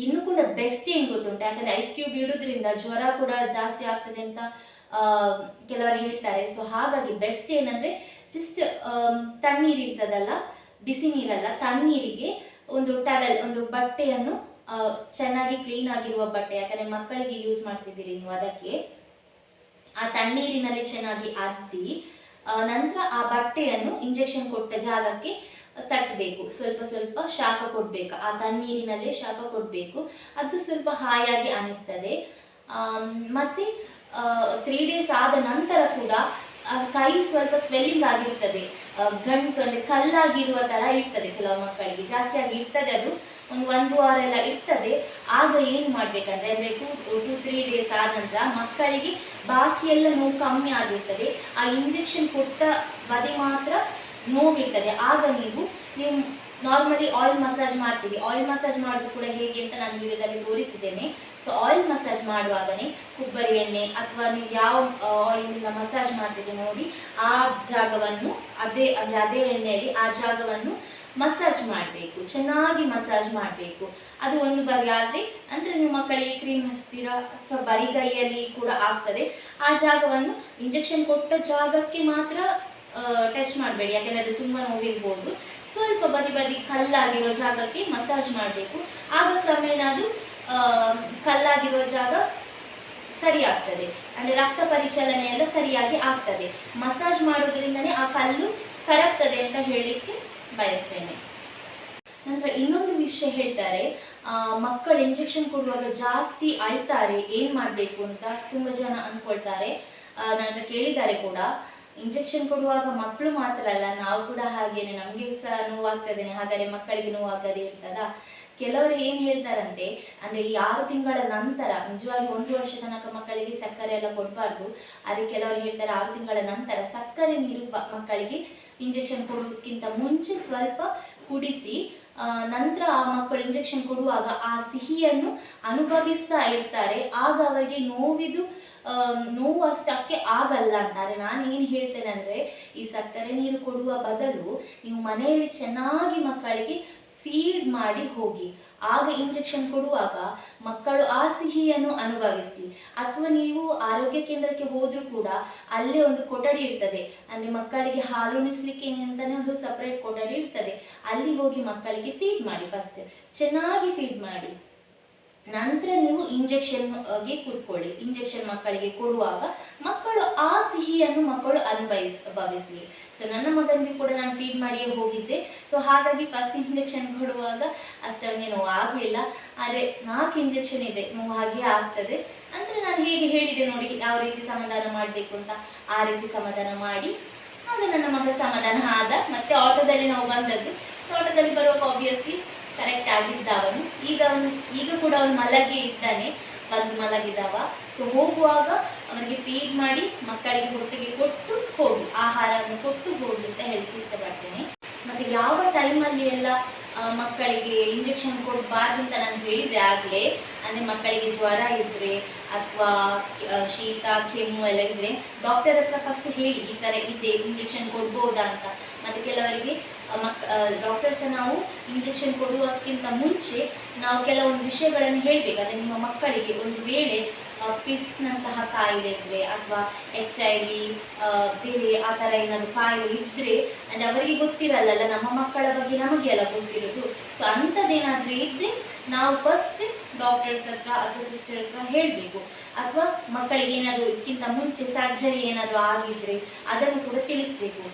ಇನ್ನು ಕೂಡ ಬೆಸ್ಟ್ ಏನು ಗೊತ್ತುಂಟು? ಯಾಕಂದರೆ ಐಸ್ ಕ್ಯೂಬ್ ಇಡೋದ್ರಿಂದ ಜ್ವರ ಕೂಡ ಜಾಸ್ತಿ ಆಗ್ತದೆ ಅಂತ ಕೆಲವರು ಹೇಳ್ತಾರೆ. ಸೊ ಹಾಗಾಗಿ ಬೆಸ್ಟ್ ಏನಂದರೆ ಜಸ್ಟ್ ತಣ್ಣೀರು ಇರ್ತದಲ್ಲ, ಬಿಸಿ ನೀರಲ್ಲ, ತಣ್ಣೀರಿಗೆ ಒಂದು ಟವೆಲ್ ಒಂದು ಬಟ್ಟೆಯನ್ನು ಚೆನ್ನಾಗಿ ಕ್ಲೀನ್ ಆಗಿರುವ ಬಟ್ಟೆ, ಯಾಕಂದರೆ ಮಕ್ಕಳಿಗೆ ಯೂಸ್ ಮಾಡ್ತಿದ್ದೀರಿ ನೀವು ಅದಕ್ಕೆ. ಆ ತಣ್ಣೀರಿನಲ್ಲಿ ಚೆನ್ನಾಗಿ ಅದ್ದಿ ನಂತರ ಆ ಬಟ್ಟೆಯನ್ನು ಇಂಜೆಕ್ಷನ್ ಕೊಟ್ಟ ಜಾಗಕ್ಕೆ ತಟ್ಟಬೇಕು. ಸ್ವಲ್ಪ ಸ್ವಲ್ಪ ಶಾಖ ಕೊಡಬೇಕು. ಆ ತಣ್ಣೀರಿನಲ್ಲೇ ಶಾಖ ಕೊಡಬೇಕು. ಅದು ಸ್ವಲ್ಪ ಹಾಯಾಗಿ ಅನಿಸ್ತದೆ. ಮತ್ತು ತ್ರೀ ಡೇಸ್ ಆದ ನಂತರ ಕೂಡ ಕೈ ಸ್ವಲ್ಪ ಸ್ವೆಲ್ಲಿಂಗ್ ಆಗಿರ್ತದೆ. ಗಂಟು ಅಂದರೆ ಕಲ್ಲಾಗಿರುವ ಥರ ಇರ್ತದೆ ಕೆಲವು ಮಕ್ಕಳಿಗೆ. ಜಾಸ್ತಿಯಾಗಿ ಇರ್ತದೆ ಅದು. ಒಂದು ಒಂದು ವಾರ ಎಲ್ಲ ಇರ್ತದೆ. ಆಗ ಏನು ಮಾಡಬೇಕಂದ್ರೆ, ಅಂದರೆ ಟೂ ಟು ತ್ರೀ ಡೇಸ್ ಆದ ನಂತರ ಮಕ್ಕಳಿಗೆ ಬಾಕಿ ಎಲ್ಲ ನೋವು ಕಮ್ಮಿ ಆಗಿರ್ತದೆ. ಆ ಇಂಜೆಕ್ಷನ್ ಕೊಟ್ಟ ಬದಿ ಮಾತ್ರ ನೋವಿರ್ತದೆ. ಆಗ ನೀವು ನೀವು ನಾರ್ಮಲಿ ಆಯಿಲ್ ಮಸಾಜ್ ಮಾಡ್ತೀವಿ. ಆಯಿಲ್ ಮಸಾಜ್ ಮಾಡೋದು ಕೂಡ ಹೇಗೆ ಅಂತ ನಾನು ವಿಡಿಯೋದಲ್ಲಿ ತೋರಿಸಿದ್ದೇನೆ. ಸೊ ಆಯಿಲ್ ಮಸಾಜ್ ಮಾಡುವಾಗಲೇ ಕೊಬ್ಬರಿ ಎಣ್ಣೆ ಅಥವಾ ನೀವು ಯಾವ ಆಯಿಲಿಂದ ಮಸಾಜ್ ಮಾಡ್ತೀವಿ ನೋಡಿ, ಆ ಜಾಗವನ್ನು, ಅದೇ ಅಂದರೆ ಅದೇ ಎಣ್ಣೆಯಲ್ಲಿ ಆ ಜಾಗವನ್ನು ಮಸಾಜ್ ಮಾಡಬೇಕು. ಚೆನ್ನಾಗಿ ಮಸಾಜ್ ಮಾಡಬೇಕು. ಅದು ಒಂದು ಬಾರಿ ಆದರೆ, ಅಂದರೆ ನಿಮ್ಮ ಮಕ್ಕಳಿಗೆ ಕ್ರೀಮ್ ಹಚ್ತೀರಾ ಅಥವಾ ಬರಿಗೈಯಲ್ಲಿ ಕೂಡ ಆಗ್ತದೆ. ಆ ಜಾಗವನ್ನು ಇಂಜೆಕ್ಷನ್ ಕೊಟ್ಟ ಜಾಗಕ್ಕೆ ಮಾತ್ರ ಟಚ್ ಮಾಡಬೇಡಿ. ಯಾಕೆಂದರೆ ಅದು ತುಂಬ ನೋವಿರ್ಬೋದು. ಸ್ವಲ್ಪ ಬದಿ ಬದಿ ಕಲ್ಲಾಗಿರೋ ಜಾಗಕ್ಕೆ ಮಸಾಜ್ ಮಾಡಬೇಕು. ಆಗ ಕ್ರಮೇಣ ಅದು ಕಲ್ಲಾಗಿರೋ ಜಾಗ ಸರಿ ಆಗ್ತದೆ ಅಂದರೆ ರಕ್ತ ಪರಿಚಲನೆ ಎಲ್ಲ ಸರಿಯಾಗಿ ಆಗ್ತದೆ. ಮಸಾಜ್ ಮಾಡೋದ್ರಿಂದನೇ ಆ ಕಲ್ಲು ಕರಗ್ತದೆ ಅಂತ ಹೇಳಲಿಕ್ಕೆ ಬಯಸ್ತೇನೆ. ನಂತರ ಇನ್ನೊಂದು ವಿಷಯ ಹೇಳ್ತಾರೆ ಮಕ್ಕಳು ಇಂಜೆಕ್ಷನ್ ಕೊಡುವಾಗ ಜಾಸ್ತಿ ಅಳ್ತಾರೆ, ಏನು ಮಾಡಬೇಕು ಅಂತ ತುಂಬ ಜನ ಅಂದ್ಕೊಳ್ತಾರೆ. ನನ್ನ ಕೇಳಿದ್ದಾರೆ ಕೂಡ ಇಂಜೆಕ್ಷನ್ ಕೊಡುವಾಗ ಮಕ್ಕಳು ಮಾತ್ರ ಅಲ್ಲ, ನಾವು ಕೂಡ ಹಾಗೇನೆ ನಮಗೆ ಸಹ ನೋವಾಗ್ತದೆ ಹಾಗಾದರೆ ಮಕ್ಕಳಿಗೆ ನೋವಾಗದೆ ಇರ್ತದ? ಕೆಲವರು ಏನು ಹೇಳ್ತಾರಂತೆ, ಅಂದರೆ ಈ ಆರು ತಿಂಗಳ ನಂತರ, ನಿಜವಾಗಿ ಒಂದು ವರ್ಷ ತನಕ ಮಕ್ಕಳಿಗೆ ಸಕ್ಕರೆ ಎಲ್ಲ ಕೊಡಬಾರ್ದು. ಆದರೆ ಕೆಲವರು ಹೇಳ್ತಾರೆ ಆರು ತಿಂಗಳ ನಂತರ ಸಕ್ಕರೆ ನೀರು ಮಕ್ಕಳಿಗೆ ಇಂಜೆಕ್ಷನ್ ಕೊಡುವುದಕ್ಕಿಂತ ಮುಂಚೆ ಸ್ವಲ್ಪ ಕುಡಿಸಿ ನಂತರ ಆ ಮಕ್ಕಳು ಇಂಜೆಕ್ಷನ್ ಕೊಡುವಾಗ ಆ ಸಿಹಿಯನ್ನು ಅನುಭವಿಸ್ತಾ ಇರ್ತಾರೆ. ಆಗ ಅವರಿಗೆ ನೋವಿದು ನೋವು ಅಷ್ಟಕ್ಕೆ ಆಗಲ್ಲ ಅಂತಾರೆ. ನಾನು ಏನು ಹೇಳ್ತೇನೆ ಅಂದರೆ, ಈ ಸಕ್ಕರೆ ನೀರು ಕೊಡುವ ಬದಲು ನೀವು ಮನೆಯಲ್ಲಿ ಚೆನ್ನಾಗಿ ಮಕ್ಕಳಿಗೆ ಫೀಡ್ ಮಾಡಿ ಹೋಗಿ. ಆಗ ಇಂಜೆಕ್ಷನ್ ಕೊಡುವಾಗ ಮಕ್ಕಳು ಆ ಸಿಹಿಯನ್ನು ಅನುಭವಿಸಿ. ಅಥವಾ ನೀವು ಆರೋಗ್ಯ ಕೇಂದ್ರಕ್ಕೆ ಹೋದರೂ ಕೂಡ ಅಲ್ಲೇ ಒಂದು ಕೊಠಡಿ ಇರ್ತದೆ. ಅಂದರೆ ಮಕ್ಕಳಿಗೆ ಹಾಲುಣಿಸ್ಲಿಕ್ಕೆ ಅಂತಲೇ ಒಂದು ಸಪ್ರೇಟ್ ಕೊಠಡಿ ಇರ್ತದೆ. ಅಲ್ಲಿ ಹೋಗಿ ಮಕ್ಕಳಿಗೆ ಫೀಡ್ ಮಾಡಿ ಫಸ್ಟ್ ಚೆನ್ನಾಗಿ ಫೀಡ್ ಮಾಡಿ. ನಂತರ ನೀವು ಇಂಜೆಕ್ಷನ್ಗೆ ಕೂತ್ಕೊಳ್ಳಿ. ಇಂಜೆಕ್ಷನ್ ಮಕ್ಕಳಿಗೆ ಕೊಡುವಾಗ ಮಕ್ಕಳು ಆ ಸಿಹಿಯನ್ನು ಮಕ್ಕಳು ಅನುಭವಿಸ್, ಭಾವಿಸಲಿ. ಸೊ ನನ್ನ ಮಗನಿಗೆ ಕೂಡ ನಾನು ಫೀಡ್ ಮಾಡಿಯೇ ಹೋಗಿದ್ದೆ. ಸೊ ಹಾಗಾಗಿ ಫಸ್ಟ್ ಇಂಜೆಕ್ಷನ್ ಕೊಡುವಾಗ ಅಷ್ಟೇ ನೋವು ಆಗಲಿಲ್ಲ. ಆದರೆ ನಾಲ್ಕು ಇಂಜೆಕ್ಷನ್ ಇದೆ. ನೋವು ಹಾಗೆ ಆಗ್ತದೆ. ಅಂದರೆ ನಾನು ಹೇಗೆ ಹೇಳಿದೆ ನೋಡಿ, ಯಾವ ರೀತಿ ಸಮಾಧಾನ ಮಾಡಬೇಕು ಅಂತ ಆ ರೀತಿ ಸಮಾಧಾನ ಮಾಡಿ, ಆಗ ನನ್ನ ಮಗ ಸಮಾಧಾನ ಆದ. ಮತ್ತೆ ಆಟೋದಲ್ಲಿ ನಾವು ಬಂದದ್ದು. ಸೊ ಆಟೋದಲ್ಲಿ ಬರುವಾಗ ಆಬ್ವಿಯಸ್ಲಿ ಕರೆಕ್ಟ್ ಆಗಿದ್ದ ಅವನು. ಈಗ ಅವನು, ಈಗ ಕೂಡ ಅವನು ಮಲಗಿ ಇದ್ದಾನೆ, ಬಂದು ಮಲಗಿದವ. ಸೊ ಹೋಗುವಾಗ ಅವನಿಗೆ ಫೀಡ್ ಮಾಡಿ ಮಕ್ಕಳಿಗೆ ಹೊಟ್ಟೆಗೆ ಕೊಟ್ಟು ಹೋಗಿ, ಆಹಾರವನ್ನು ಕೊಟ್ಟು ಹೋಗಿ ಅಂತ ಹೇಳಕ್ಕೆ ಇಷ್ಟಪಡ್ತೇನೆ. ಮತ್ತೆ ಯಾವ ಟೈಮಲ್ಲಿ ಎಲ್ಲ ಮಕ್ಕಳಿಗೆ ಇಂಜೆಕ್ಷನ್ ಕೊಡಬಾರ್ದು ಅಂತ ನಾನು ಹೇಳಿದೆ ಆಗಲೇ, ಅಂದರೆ ಮಕ್ಕಳಿಗೆ ಜ್ವರ ಇದ್ದರೆ ಅಥವಾ ಶೀತ, ಕೆಮ್ಮು ಎಲ್ಲ ಇದ್ದರೆ ಡಾಕ್ಟರ್ ಹತ್ರ ಫಸ್ಟ್ ಹೇಳಿ, ಈ ಥರ ಇದೆ ಇಂಜೆಕ್ಷನ್ ಕೊಡ್ಬೋದಾ ಅಂತ. ಮತ್ತು ಕೆಲವರಿಗೆ ಮಕ್ ಡಾಕ್ಟರ್ಸ ನಾವು ಇಂಜೆಕ್ಷನ್ ಕೊಡುವುದಕ್ಕಿಂತ ಮುಂಚೆ ನಾವು ಕೆಲವೊಂದು ವಿಷಯಗಳನ್ನು ಹೇಳಬೇಕು. ಅಂದರೆ ನಿಮ್ಮ ಮಕ್ಕಳಿಗೆ ಒಂದು ವೇಳೆ ಪಿಟ್ಸ್ನಂತಹ ಕಾಯಿಲೆ ಇದ್ದರೆ ಅಥವಾ ಎಚ್ ಐ ವಿ ಬೇರೆ ಆ ಥರ ಏನಾದರೂ ಕಾಯಿಲೆ ಇದ್ದರೆ ಅಂದರೆ ಅವರಿಗೆ ಗೊತ್ತಿರಲ್ಲಲ್ಲ, ನಮ್ಮ ಮಕ್ಕಳ ಬಗ್ಗೆ ನಮಗೆ ಎಲ್ಲ ಗೊತ್ತಿರೋದು. ಸೊ ಅಂಥದ್ದೇನಾದರೂ ಇದ್ದರೆ ನಾವು ಫಸ್ಟ್ ಡಾಕ್ಟರ್ಸ್ ಹತ್ರ ಅಥವಾ ಸಿಸ್ಟರ್ ಹತ್ರ ಹೇಳಬೇಕು. ಅಥವಾ ಮಕ್ಕಳಿಗೆ ಏನಾದರೂ ಇದಕ್ಕಿಂತ ಮುಂಚೆ ಸರ್ಜರಿ ಏನಾದರೂ ಆಗಿದ್ದರೆ ಅದನ್ನು ಕೂಡ ತಿಳಿಸ್ಬೇಕು.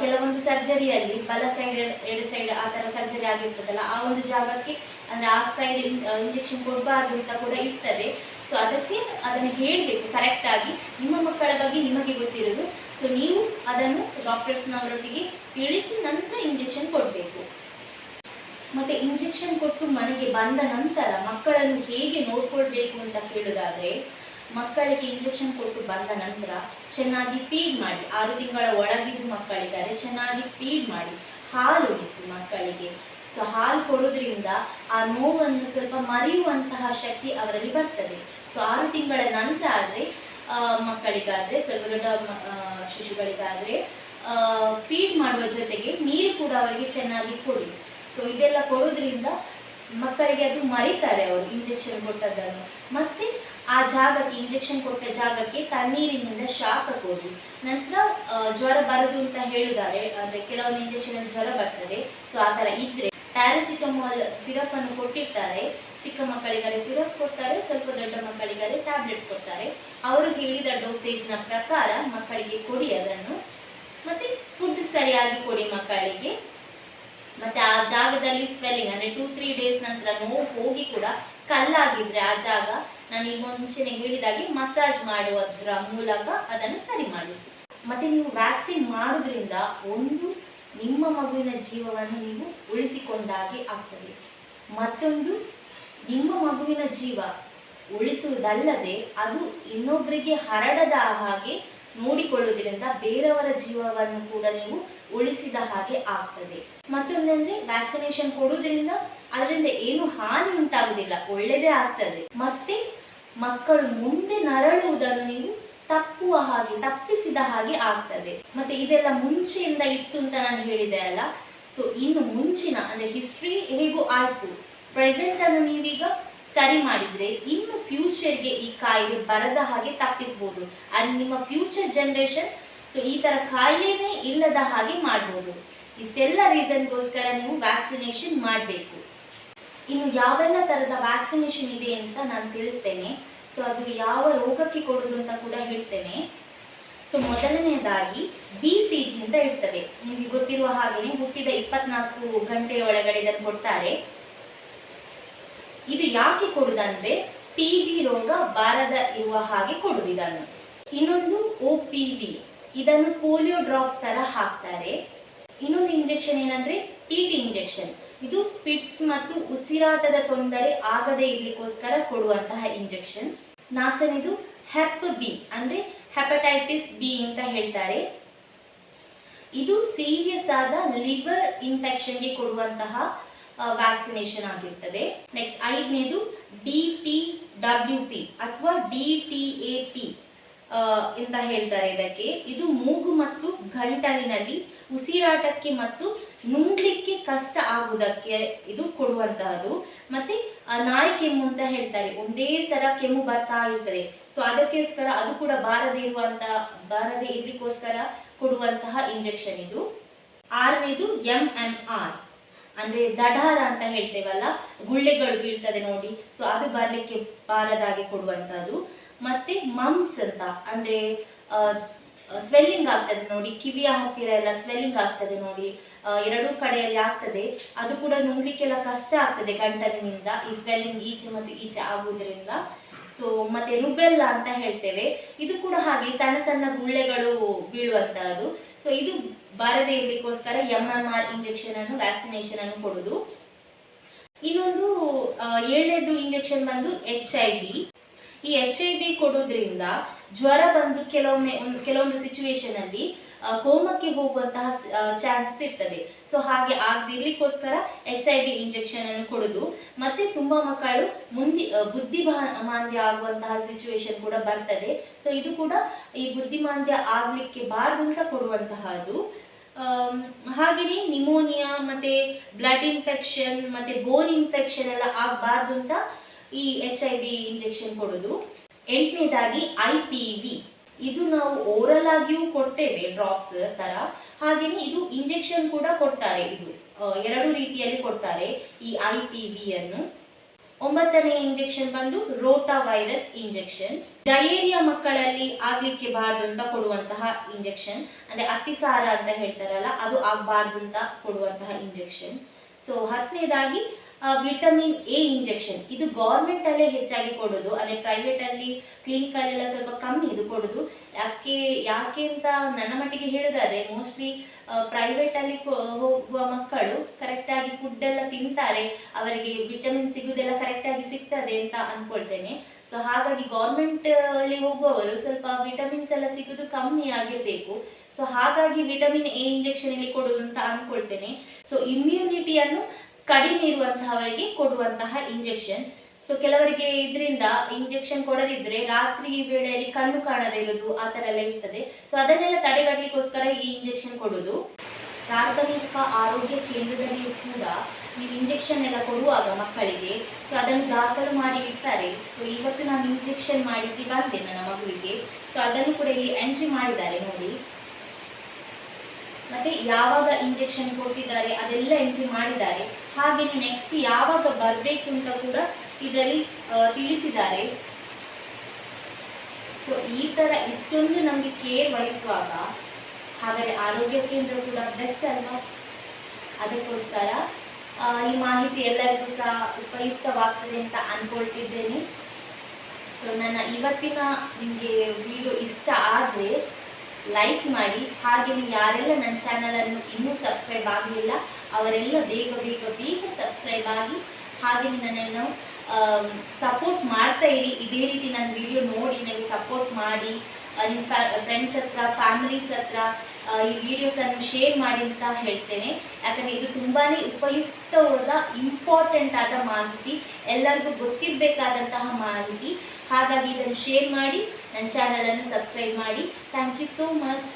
ಕೆಲವೊಂದು ಸರ್ಜರಿಯಲ್ಲಿ ಬಲ ಸೈಡ್ ಎಡ ಸೈಡ್ ಆ ಥರ ಸರ್ಜರಿ ಆಗಿರ್ತದಲ್ಲ, ಆ ಒಂದು ಜಾಗಕ್ಕೆ ಅಂದರೆ ಆ ಸೈಡ್ ಇಂಜೆಕ್ಷನ್ ಕೊಡಬಾರ್ದು ಅಂತ ಕೂಡ ಇರ್ತದೆ. ಸೊ ಅದಕ್ಕೆ ಅದನ್ನು ಹೇಳಬೇಕು ಕರೆಕ್ಟಾಗಿ ನಿಮ್ಮ ಮಕ್ಕಳ ಬಗ್ಗೆ ನಿಮಗೆ ಗೊತ್ತಿರೋದು. ಸೊ ನೀವು ಅದನ್ನು ಡಾಕ್ಟರ್ಸ್ನವರೊಟ್ಟಿಗೆ ತಿಳಿಸಿ ನಂತರ ಇಂಜೆಕ್ಷನ್ ಕೊಡಬೇಕು. ಮತ್ತೆ ಇಂಜೆಕ್ಷನ್ ಕೊಟ್ಟು ಮನೆಗೆ ಬಂದ ನಂತರ ಮಕ್ಕಳನ್ನು ಹೇಗೆ ನೋಡ್ಕೊಳ್ಬೇಕು ಅಂತ ಕೇಳೋದಾದ್ರೆ ಮಕ್ಕಳಿಗೆ ಇಂಜೆಕ್ಷನ್ ಕೊಟ್ಟು ಬಂದ ನಂತರ ಚೆನ್ನಾಗಿ ಫೀಡ್ ಮಾಡಿ. ಆರು ತಿಂಗಳ ಒಳಗಿದ್ದು ಮಕ್ಕಳಿದ್ದಾರೆ, ಚೆನ್ನಾಗಿ ಫೀಡ್ ಮಾಡಿ. ಹಾಲು ಉಳಿಸಿ ಮಕ್ಕಳಿಗೆ. ಸೊ ಹಾಲು ಕೊಡೋದ್ರಿಂದ ಆ ನೋವನ್ನು ಸ್ವಲ್ಪ ಮರೆಯುವಂತಹ ಶಕ್ತಿ ಅವರಲ್ಲಿ ಬರ್ತದೆ. ಸೊ ಆರು ತಿಂಗಳ ನಂತರ ಆದರೆ ಮಕ್ಕಳಿಗಾದರೆ, ಸ್ವಲ್ಪ ದೊಡ್ಡ ಶಿಶುಗಳಿಗಾದರೆ ಫೀಡ್ ಮಾಡುವ ಜೊತೆಗೆ ನೀರು ಕೂಡ ಅವರಿಗೆ ಚೆನ್ನಾಗಿ ಕೊಡಿ. ಸೊ ಇದೆಲ್ಲ ಕೊಡೋದ್ರಿಂದ ಮಕ್ಕಳಿಗೆ ಅದು ಮರೀತಾರೆ ಅವರು ಇಂಜೆಕ್ಷನ್ ಕೊಟ್ಟದ್ದನ್ನು. ಮತ್ತೆ ಆ ಜಾಗಕ್ಕೆ ಇಂಜೆಕ್ಷನ್ ಕೊಟ್ಟ ಜಾಗಕ್ಕೆ ತಣ್ಣೀರಿನಿಂದ ಶಾಖ ಕೊಡಿ. ನಂತರ ಜ್ವರ ಬರದು ಅಂತ ಹೇಳಿದ್ದಾರೆ. ಅಂದರೆ ಕೆಲವೊಂದು ಇಂಜೆಕ್ಷನ್ ಜ್ವರ ಬರ್ತದೆ. ಸೊ ಆ ಥರ ಇದ್ರೆ ಪ್ಯಾರಾಸಿಟಮಾಲ್ ಸಿರಪ್ ಅನ್ನು ಕೊಟ್ಟಿರ್ತಾರೆ. ಚಿಕ್ಕ ಮಕ್ಕಳಿಗಾದ್ರೆ ಸಿರಪ್ ಕೊಡ್ತಾರೆ, ಸ್ವಲ್ಪ ದೊಡ್ಡ ಮಕ್ಕಳಿಗಾದ್ರೆ ಟ್ಯಾಬ್ಲೆಟ್ಸ್ ಕೊಡ್ತಾರೆ. ಅವರು ಹೇಳಿದ ಡೋಸೇಜ್ನ ಪ್ರಕಾರ ಮಕ್ಕಳಿಗೆ ಕೊಡಿ ಅದನ್ನು. ಮತ್ತೆ ಫುಡ್ ಸರಿಯಾಗಿ ಕೊಡಿ ಮಕ್ಕಳಿಗೆ. ಮತ್ತೆ ಆ ಜಾಗದಲ್ಲಿ ಸ್ವೆಲ್ಲಿಂಗ್ ಅಂದ್ರೆ ಟೂ ತ್ರೀ ಡೇಸ್ ನಂತರ ನೋವು ಹೋಗಿ ಕೂಡ ಕಲ್ಲಾಗಿದ್ರೆ ಆ ಜಾಗ ನಾನು ಈಗ ಮುಂಚೆನೆ ಹೇಳಿದಾಗೆ ಮಸಾಜ್ ಮಾಡುವುದರ ಮೂಲಕ ಅದನ್ನು ಸರಿ ಮಾಡಿಸಿ. ಮತ್ತೆ ನೀವು ವ್ಯಾಕ್ಸಿನ್ ಮಾಡೋದ್ರಿಂದ ಒಂದು ನಿಮ್ಮ ಮಗುವಿನ ಜೀವವನ್ನು ನೀವು ಉಳಿಸಿಕೊಂಡಾಗೆ ಆಗ್ತದೆ. ಮತ್ತೊಂದು, ನಿಮ್ಮ ಮಗುವಿನ ಜೀವ ಉಳಿಸುವುದಲ್ಲದೆ ಅದು ಇನ್ನೊಬ್ಬರಿಗೆ ಹರಡದ ಹಾಗೆ ನೋಡಿಕೊಳ್ಳುವುದರಿಂದ ಬೇರೆಯವರ ಜೀವವನ್ನು ಕೂಡ ನೀವು ಉಳಿಸಿದ ಹಾಗೆ ಆಗ್ತದೆ. ಮತ್ತೊಂದಂದ್ರೆ ವ್ಯಾಕ್ಸಿನೇಷನ್ ಕೊಡುವುದರಿಂದ ಅದರಿಂದ ಏನು ಹಾನಿ ಉಂಟಾಗುವುದಿಲ್ಲ, ಒಳ್ಳೆಯದೇ ಆಗ್ತದೆ. ಮತ್ತೆ ಮಕ್ಕಳು ಮುಂದೆ ನರಳುವುದನ್ನು ನೀವು ತಪ್ಪುವ ಹಾಗೆ, ತಪ್ಪಿಸಿದ ಹಾಗೆ ಆಗ್ತದೆ. ಮತ್ತೆ ಇದೆಲ್ಲ ಮುಂಚೆಯಿಂದ ಇತ್ತು ಅಂತ ನಾನು ಹೇಳಿದೆ ಅಲ್ಲ. ಸೊ ಇನ್ನು ಮುಂಚಿನ ಅಂದ್ರೆ ಹಿಸ್ಟ್ರಿ ಹೇಗೂ ಆಯ್ತು. ಪ್ರೆಸೆಂಟ್ ಅನ್ನು ನೀವೀಗ ಸರಿ ಮಾಡಿದ್ರೆ ಇನ್ನು ಫ್ಯೂಚರ್ಗೆ ಈ ಕಾಯಿಲೆ ಬರದ ಹಾಗೆ ತಪ್ಪಿಸ್ಬೋದು. ಅಂಡ್ ನಿಮ್ಮ ಫ್ಯೂಚರ್ ಜನರೇಷನ್ ಸೊ ಈ ತರ ಕಾಯಿಲೆನೇ ಇಲ್ಲದ ಹಾಗೆ ಮಾಡ್ಬೋದು. ಇಷ್ಟೆಲ್ಲ ರೀಸನ್ಗೋಸ್ಕರ ನೀವು ವ್ಯಾಕ್ಸಿನೇಷನ್ ಮಾಡಬೇಕು. ಇನ್ನು ಯಾವೆಲ್ಲ ಥರದ ವ್ಯಾಕ್ಸಿನೇಷನ್ ಇದೆ ಅಂತ ನಾನು ತಿಳಿಸ್ತೇನೆ. ಸೊ ಅದು ಯಾವ ರೋಗಕ್ಕೆ ಕೊಡೋದು ಅಂತ ಕೂಡ ಹೇಳ್ತೇನೆ. ಸೊ ಮೊದಲನೆಯದಾಗಿ ಬಿ ಸಿ ಜಿ ಅಂತ ಇರ್ತದೆ. ನಿಮಗೆ ಗೊತ್ತಿರುವ ಹಾಗೆಯೇ ಹುಟ್ಟಿದ ಇಪ್ಪತ್ನಾಲ್ಕು ಗಂಟೆಯ ಒಳಗಡೆ ಇದನ್ನು ಕೊಡ್ತಾರೆ. ಇದು ಯಾಕೆ ಕೊಡುದಂದ್ರೆ ಟಿ ಬಿ ರೋಗ ಬಾರದ ಇರುವ ಹಾಗೆ ಕೊಡುದು ಇದನ್ನು ಇನ್ನೊಂದು ಒ ಪಿ ವಿ ಇದನ್ನು ಪೋಲಿಯೋ ಡ್ರಾಪ್ಸ್ ತರ ಹಾಕ್ತಾರೆ. ಇನ್ನೊಂದು ಇಂಜೆಕ್ಷನ್ ಏನಂದ್ರೆ ಟಿ ಇಂಜೆಕ್ಷನ್. ಇದು ಪಿಟ್ಸ್ ಮತ್ತು ಉಸಿರಾಟದ ತೊಂದರೆ ಆಗದೇ ಇರ್ಲಿಕ್ಕೋಸ್ಕರ ಕೊಡುವಂತಹ ಇಂಜೆಕ್ಷನ್. ನಾಲ್ಕನೇದು ಹೆಪ್ ಬಿ ಅಂದ್ರೆ ಹೆಪಟೈಟಿಸ್ ಬಿ ಅಂತ ಹೇಳ್ತಾರೆ. ಇದು ಸೀರಿಯಸ್ ಆದ ಲಿವರ್ ಇನ್ಫೆಕ್ಷನ್ಗೆ ಕೊಡುವಂತಹ ವ್ಯಾಕ್ಸಿನೇಷನ್ ಆಗಿರ್ತದೆ. ನೆಕ್ಸ್ಟ್ ಐದನೇದು ಡಿ ಟಿ ಡಬ್ಲ್ಯೂ ಪಿ ಅಥವಾ ಡಿ ಟಿ ಎ ಪಿ ಅಂತ ಹೇಳ್ತಾರೆ ಇದಕ್ಕೆ. ಇದು ಮೂಗು ಮತ್ತು ಗಂಟಲಿನಲ್ಲಿ ಉಸಿರಾಟಕ್ಕೆ ಮತ್ತು ನುಂಗ್ಲಿಕ್ಕೆ ಕಷ್ಟ ಆಗುವುದಕ್ಕೆ ಇದು ಕೊಡುವಂತಹದ್ದು. ಮತ್ತೆ ನಾಯಿ ಕೆಮ್ಮು ಅಂತ ಹೇಳ್ತಾರೆ. ಒಂದೇ ಸರ ಕೆಮ್ಮು ಬರ್ತಾ ಇರ್ತದೆ. ಸೊ ಅದಕ್ಕೋಸ್ಕರ ಅದು ಕೂಡ ಬಾರದೇ ಇರುವಂತಹ ಬಾರದೇ ಇರ್ಲಿಕ್ಕೋಸ್ಕರ ಕೊಡುವಂತಹ ಇಂಜೆಕ್ಷನ್ ಇದು. ಆರನೇದು ಎಂ ಎಂ ಆರ್ ಅಂದ್ರೆ ದಢಾರ ಅಂತ ಹೇಳ್ತೇವಲ್ಲ? ಗುಳ್ಳೆಗಳು ಬೀಳ್ತದೆ ನೋಡಿ. ಸೊ ಅದು ಬರ್ಲಿಕ್ಕೆ ಬಾರದಾಗೆ ಕೊಡುವಂತದ್ದು ಮತ್ತೆ ಮಮ್ಸ್ ಅಂತ, ಅಂದ್ರೆ ಸ್ವೆಲ್ಲಿಂಗ್ ಆಗ್ತದೆ ನೋಡಿ. ಕಿವಿಯ ಹತ್ತಿರ ಎಲ್ಲ ಸ್ವೆಲ್ಲಿಂಗ್ ಆಗ್ತದೆ ನೋಡಿ. ಎರಡೂ ಕಡೆಯಲ್ಲಿ ಆಗ್ತದೆ. ಅದು ಕೂಡ ನುಂಗ್ಲಿಕ್ಕೆಲ್ಲ ಕಷ್ಟ ಆಗ್ತದೆ ಗಂಟಲಿನಿಂದ. ಈ ಸ್ವೆಲ್ಲಿಂಗ್ ಈಚೆ ಮತ್ತು ಈಚೆ ಆಗುವುದರಿಂದ. ಸೊ ಮತ್ತೆ ರುಬೆಲ್ಲ ಅಂತ ಹೇಳ್ತೇವೆ. ಇದು ಕೂಡ ಹಾಗೆ ಸಣ್ಣ ಸಣ್ಣ ಗುಳ್ಳೆಗಳು ಬೀಳುವಂತಹದ್ದು ಸೊ ಇದು ಬಾರದೇ ಇರಲಿಕ್ಕೋಸ್ಕರ ಎಂ ಇಂಜೆಕ್ಷನ್ ಅನ್ನು ವ್ಯಾಕ್ಸಿನೇಷನ್ ಅನ್ನು ಕೊಡುದು. ಇನ್ನೊಂದು ಏಳನೇದು ಇಂಜೆಕ್ಷನ್ ಬಂದು ಎಚ್ ಐ ವಿ ಈ ಎಚ್ ಐ ವಿ ಕೊಡೋದ್ರಿಂದ ಜ್ವರ ಬಂದು ಕೆಲವೊಮ್ಮೆ ಕೆಲವೊಂದು ಸಿಚುವೇಶನ್ ಅಲ್ಲಿ ಕೋಮಕ್ಕೆ ಹೋಗುವಂತಹ ಚಾನ್ಸಸ್ ಇರ್ತದೆ. ಸೊ ಹಾಗೆ ಆಗದಿರ್ಲಿಕ್ಕೋಸ್ಕರ ಎಚ್ ಐ ವಿ ಇಂಜೆಕ್ಷನ್ ಅನ್ನು ಕೊಡುದು. ಮತ್ತೆ ತುಂಬಾ ಮಕ್ಕಳು ಮುಂದೆ ಬುದ್ಧಿಮಾಂದ್ಯ ಬುದ್ಧಿಮಾ- ಮಾಂದ್ಯ ಆಗುವಂತಹ ಸಿಚುವೇಶನ್ ಕೂಡ ಬರ್ತದೆ. ಸೊ ಇದು ಕೂಡ ಈ ಬುದ್ಧಿಮಾಂದ್ಯ ಆಗ್ಲಿಕ್ಕೆ ಬಾರ್ದು ಅಂತ ಕೊಡುವಂತಹದ್ದು. ಹಾಗೆಯೇ ನಿಮೋನಿಯಾ ಮತ್ತೆ ಬ್ಲಡ್ ಇನ್ಫೆಕ್ಷನ್ ಮತ್ತೆ ಬೋನ್ ಇನ್ಫೆಕ್ಷನ್ ಎಲ್ಲ ಆಗಬಾರ್ದು ಅಂತ ಈ ಎಚ್ ಐ ವಿ ಇಂಜೆಕ್ಷನ್ ಕೊಡೋದು. ಎಂಟನೇದಾಗಿ ಐ ಪಿ ವಿ ಇದು ನಾವು ಓರಲ್ ಆಗಿಯೂ ಕೊಡ್ತೇವೆ ಡ್ರಾಪ್ಸ್ ತರ. ಹಾಗೆಯೇ ಇದು ಇಂಜೆಕ್ಷನ್ ಕೂಡ ಕೊಡ್ತಾರೆ. ಇದು ಎರಡು ರೀತಿಯಲ್ಲಿ ಕೊಡ್ತಾರೆ ಈ ಐ ಪಿ ವಿ ಅನ್ನು. ಒಂಬತ್ತನೇ ಇಂಜೆಕ್ಷನ್ ಬಂದು ರೋಟಾ ವೈರಸ್ ಇಂಜೆಕ್ಷನ್. ಡಯೇರಿಯಾ ಮಕ್ಕಳಲ್ಲಿ ಆಗ್ಲಿಕ್ಕೆ ಬಾರ್ದು ಅಂತ ಕೊಡುವಂತಹ ಇಂಜೆಕ್ಷನ್. ಅಂದ್ರೆ ಅತಿಸಾರ ಅಂತ ಹೇಳ್ತಾರಲ್ಲ, ಅದು ಆಗ್ಬಾರ್ದು ಅಂತ ಕೊಡುವಂತಹ ಇಂಜೆಕ್ಷನ್. ಸೊ ಹತ್ತನೇದಾಗಿ ವಿಟಮಿನ್ ಎ ಇಂಜೆಕ್ಷನ್ ಇದು ಗೌರ್ಮೆಂಟ್ ಅಲ್ಲೇ ಹೆಚ್ಚಾಗಿ ಕೊಡೋದು ಅಂದ್ರೆ ಪ್ರೈವೇಟ್ ಅಲ್ಲಿ ಕ್ಲಿನಿಕ್ ಅಲ್ಲೆಲ್ಲ ಸ್ವಲ್ಪ ಕಮ್ಮಿ ಇದು ಕೊಡೋದು. ಯಾಕೆ ಯಾಕೆ ಅಂತ ನನ್ನ ಮಟ್ಟಿಗೆ ಹೇಳುದಾದ್ರೆ ಮೋಸ್ಟ್ಲಿ ಪ್ರೈವೇಟ್ ಅಲ್ಲಿ ಹೋಗುವ ಮಕ್ಕಳು ಕರೆಕ್ಟ್ ಆಗಿ ಫುಡ್ ಎಲ್ಲ ತಿಂತಾರೆ, ಅವರಿಗೆ ವಿಟಮಿನ್ ಸಿಗುದೆಲ್ಲ ಕರೆಕ್ಟ್ ಆಗಿ ಸಿಗ್ತದೆ ಅಂತ ಅನ್ಕೊಳ್ತೇನೆ. ಸೊ ಹಾಗಾಗಿ ಗೌರ್ಮೆಂಟ್ ಅಲ್ಲಿ ಹೋಗುವವರು ಸ್ವಲ್ಪ ವಿಟಮಿನ್ಸ್ ಎಲ್ಲ ಸಿಗುದು ಕಮ್ಮಿ ಆಗಿರ್ಬೇಕು. ಸೊ ಹಾಗಾಗಿ ವಿಟಮಿನ್ ಎ ಇಂಜೆಕ್ಷನ್ ಇಲ್ಲಿ ಕೊಡುವುದು ಅಂತ ಅನ್ಕೊಳ್ತೇನೆ. ಸೊ ಇಮ್ಯುನಿಟಿಯನ್ನು ಕಡಿಮೆ ಇರುವಂತಹವರಿಗೆ ಕೊಡುವಂತಹ ಇಂಜೆಕ್ಷನ್ ಸೊ ಕೆಲವರಿಗೆ ಇದರಿಂದ ಇಂಜೆಕ್ಷನ್ ಕೊಡದಿದ್ರೆ ರಾತ್ರಿ ವೇಳೆಯಲ್ಲಿ ಕಣ್ಣು ಕಾಣದೇ ಇರೋದು ಆ ಥರ ಎಲ್ಲ ಇರ್ತದೆ. ಸೊ ಅದನ್ನೆಲ್ಲ ತಡೆಗಟ್ಟಲಿಕ್ಕೋಸ್ಕರ ಈ ಇಂಜೆಕ್ಷನ್ ಕೊಡೋದು. ಪ್ರಾಥಮಿಕ ಆರೋಗ್ಯ ಕೇಂದ್ರದಲ್ಲಿಯೂ ಕೂಡ ನೀವು ಇಂಜೆಕ್ಷನ್ ಎಲ್ಲ ಕೊಡುವಾಗ ಮಕ್ಕಳಿಗೆ ಸೊ ಅದನ್ನು ದಾಖಲು ಮಾಡಿ ಇರ್ತಾರೆ ಸೊ ಇವತ್ತು ನಾನು ಇಂಜೆಕ್ಷನ್ ಮಾಡಿಸಿ ಬಂದೆ ನನ್ನ ಮಗುವಿಗೆ? ಸೊ ಅದನ್ನು ಕೂಡ ಇಲ್ಲಿ ಎಂಟ್ರಿ ಮಾಡಿದ್ದಾರೆ ನೋಡಿ. ಮತ್ತೆ ಯಾವಾಗ ಇಂಜೆಕ್ಷನ್ ಕೊಟ್ಟಿದ್ದಾರೆ ಅದೆಲ್ಲ ಎಂಟ್ರಿ ಮಾಡಿದ್ದಾರೆ. ಹಾಗೆಯೇ ನೆಕ್ಸ್ಟ್ ಯಾವಾಗ ಬರಬೇಕು ಅಂತ ಕೂಡ ಇದರಲ್ಲಿ ತಿಳಿಸಿದ್ದಾರೆ. ಸೊ ಈ ತರ ಇಷ್ಟೊಂದು ನಮಗೆ ಕೇರ್ ವಹಿಸುವಾಗ, ಹಾಗಾದರೆ ಆರೋಗ್ಯ ಕೇಂದ್ರ ಕೂಡ ಬೆಸ್ಟ್ ಅಲ್ವಾ? ಅದಕ್ಕೋಸ್ಕರ ಈ ಮಾಹಿತಿ ಎಲ್ಲರಿಗೂ ಸಹ ಉಪಯುಕ್ತವಾಗ್ತದೆ ಅಂತ ಅಂದ್ಕೊಳ್ತಿದ್ದೇನೆ ಸೊ ನನ್ನ ಇವತ್ತಿನ ನಿಮಗೆ ವಿಡಿಯೋ ಇಷ್ಟ ಆದರೆ ಲೈಕ್ ಮಾಡಿ. ಹಾಗೆಯೇ ಯಾರೆಲ್ಲ ನನ್ನ ಚಾನಲನ್ನು ಇನ್ನೂ ಸಬ್ಸ್ಕ್ರೈಬ್ ಆಗಲಿಲ್ಲ, ಅವರೆಲ್ಲ ಬೇಗ ಬೇಗ ಬೇಗ ಸಬ್ಸ್ಕ್ರೈಬ್ ಆಗಿ ಹಾಗೆಯೇ ನನ್ನನ್ನು ಸಪೋರ್ಟ್ ಮಾಡ್ತಾ ಇರಿ. ಇದೇ ರೀತಿ ನನ್ನ ವಿಡಿಯೋ ನೋಡಿ, ನನಗೆ ಸಪೋರ್ಟ್ ಮಾಡಿ. ನಿಮ್ಮ ಫ್ರೆಂಡ್ಸ್ ಹತ್ರ ಫ್ಯಾಮಿಲೀಸ್ ಹತ್ರ ಈ ವಿಡಿಯೋಸನ್ನು ಶೇರ್ ಮಾಡಿ ಅಂತ ಹೇಳ್ತೇನೆ. ಯಾಕಂದರೆ ಇದು ತುಂಬಾ ಉಪಯುಕ್ತವಾದ ಇಂಪಾರ್ಟೆಂಟ್ ಆದ ಮಾಹಿತಿ, ಎಲ್ಲರಿಗೂ ಗೊತ್ತಿರಬೇಕಾದಂತಹ ಮಾಹಿತಿ. ಹಾಗಾಗಿ ಇದನ್ನು ಶೇರ್ ಮಾಡಿ ನನ್ನ ಚಾನಲನ್ನು ಸಬ್ಸ್ಕ್ರೈಬ್ ಮಾಡಿ. Thank you so much